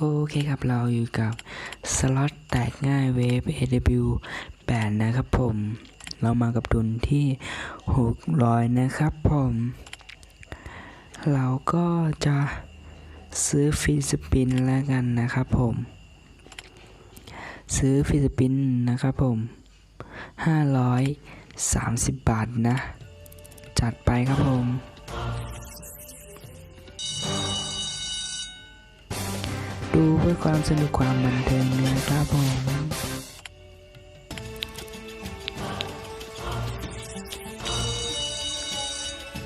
โอเคครับเราอยู่กับสล็อตแตกง่ายเวฟ AW 8 นะครับผม เรามากับทุนที่ 600 นะครับผม เราก็จะซื้อฟีสปินแล้วกันนะครับผม ซื้อฟีสปินนะครับผม 530 บาทนะ จัดไปครับผม อความสนุกความบันเทิงนะครับผม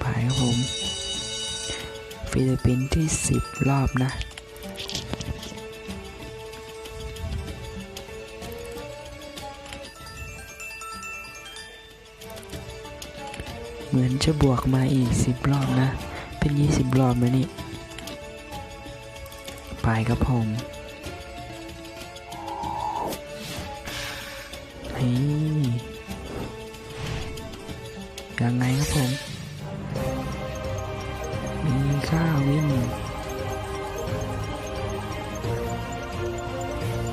ไปครับผม ฟิลิปปินส์ที่ 10 รอบนะเหมือนจะบวกมาอีก 10 รอบนะ เป็น 20 รอบไหมนี่ ไปครับผม นี่ยังไงครับผม มีค่าวิน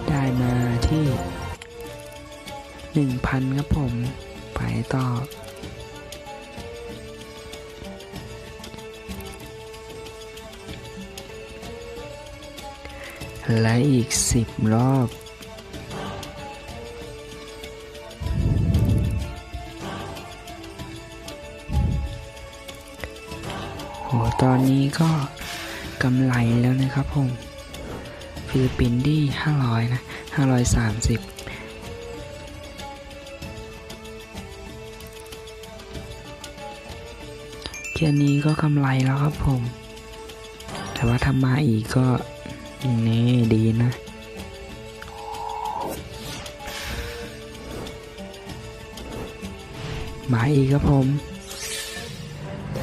ได้มาที่1,000ครับผม ไปต่อและอีก10รอบ โหตอนนี้ก็กำไรแล้วนะครับผม ฟิลิปปินส์ที่500 นะ 530แค่นี้ก็กำไรแล้วครับผม แต่ว่าทำมาอีกก็ นี่ดีนะ มาอีกครับผม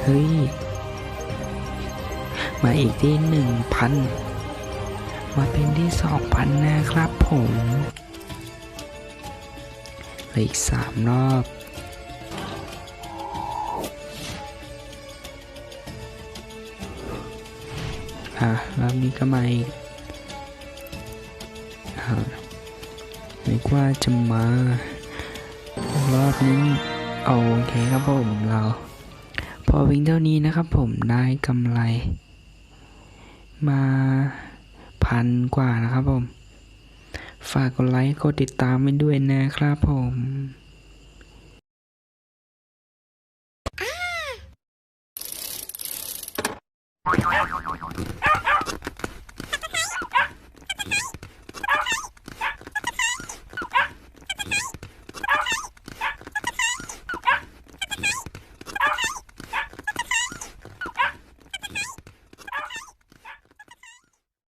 เฮ้ย มาอีกที่หนึ่งพันมาเป็นที่สองพันนะครับผมเหลืออีกสามรอบอะรอบนี้ก็มาอีกอ่านึกว่าจะมารอบนี้โอเคครับผมเรา พอวิ่งเท่านี้นะครับผมได้กำไร มาพันกว่านะครับผม ฝากกดไลค์กดติดตามไปด้วยนะครับผม